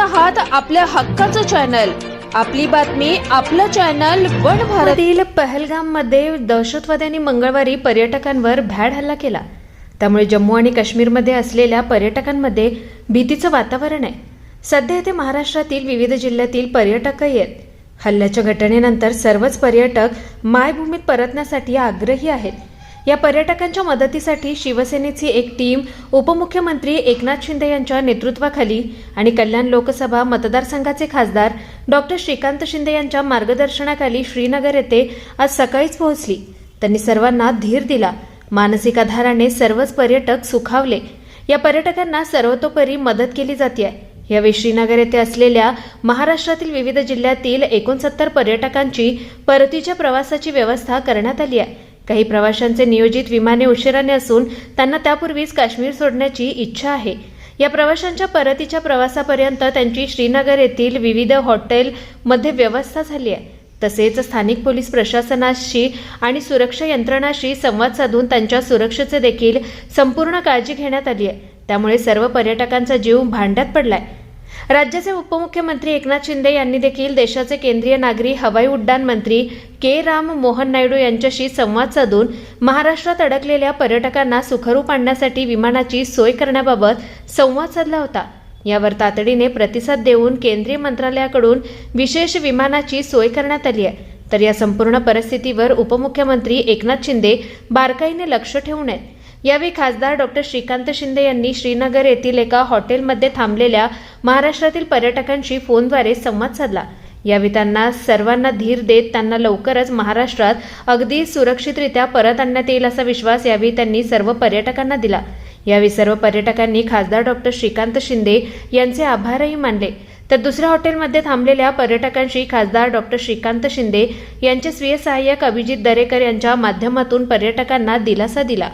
आहात आपल्या हक्काचं चॅनल आपली बातमी आपलं चॅनल वन भारतील पहलगाममध्ये दहशतवाद्यांनी मंगळवारी पर्यटकांवर भॅड हल्ला केला. त्यामुळे जम्मू आणि काश्मीरमध्ये असलेल्या पर्यटकांमध्ये भीतीचं वातावरण आहे. सध्या येथे महाराष्ट्रातील विविध जिल्ह्यातील पर्यटक येत हल्ल्याच्या घटनेनंतर सर्वच पर्यटक मायभूमीत परतण्यासाठी आग्रही आहेत. या पर्यटकांच्या मदतीसाठी शिवसेनेची एक टीम उपमुख्यमंत्री एकनाथ शिंदे यांच्या नेतृत्वाखाली आणि कल्याण लोकसभा मतदारसंघाचे खासदार डॉक्टर श्रीकांत शिंदे यांच्या मार्गदर्शनाखाली श्रीनगर येथे आज सकाळीच पोहोचली. त्यांनी सर्वांना धीर दिला. मानसिक आधाराने सर्वच पर्यटक सुखावले. या पर्यटकांना सर्वतोपरी मदत केली जाते. यावेळी श्रीनगर येथे असलेल्या महाराष्ट्रातील विविध जिल्ह्यातील एकोणसत्तर पर्यटकांची परतीच्या प्रवासाची व्यवस्था करण्यात आली आहे. काही प्रवाशांचे नियोजित विमाने उशिराने असून त्यांना त्यापूर्वीच काश्मीर सोडण्याची इच्छा आहे. या प्रवाशांच्या परतीच्या प्रवासापर्यंत त्यांची श्रीनगर येथील विविध हॉटेलमध्ये व्यवस्था झाली आहे. तसेच स्थानिक पोलीस प्रशासनाशी आणि सुरक्षा यंत्रणाशी संवाद साधून त्यांच्या सुरक्षेचे देखील संपूर्ण काळजी घेण्यात आली आहे. त्यामुळे सर्व पर्यटकांचा जीव भांड्यात पडलाय. राज्याचे उपमुख्यमंत्री एकनाथ शिंदे यांनी देखील देशाचे केंद्रीय नागरी हवाई उड्डाण मंत्री के राम मोहन नायडू यांच्याशी संवाद साधून महाराष्ट्रात अडकलेल्या पर्यटकांना सुखरूप आणण्यासाठी विमानाची सोय करण्याबाबत संवाद साधला होता. यावर तातडीने प्रतिसाद देऊन केंद्रीय मंत्रालयाकडून विशेष विमानाची सोय करण्यात आली आहे. तर या संपूर्ण परिस्थितीवर उपमुख्यमंत्री एकनाथ शिंदे बारकाईने लक्ष ठेवून आहेत. यावेळी खासदार डॉक्टर श्रीकांत शिंदे यांनी श्रीनगर येथील एका हॉटेलमध्ये थांबलेल्या महाराष्ट्रातील पर्यटकांशी फोनद्वारे संवाद साधला. यावेळी त्यांना सर्वांना धीर देत त्यांना लवकरच महाराष्ट्रात अगदी सुरक्षितरित्या परत आणण्यात येईल असा विश्वास यावेळी त्यांनी सर्व पर्यटकांना दिला. यावेळी सर्व पर्यटकांनी खासदार डॉक्टर श्रीकांत शिंदे यांचे आभारही मानले. तर दुसऱ्या हॉटेलमध्ये थांबलेल्या पर्यटकांशी खासदार डॉक्टर श्रीकांत शिंदे यांचे स्वीय सहाय्यक अभिजित दरेकर यांच्या माध्यमातून पर्यटकांना दिलासा दिला.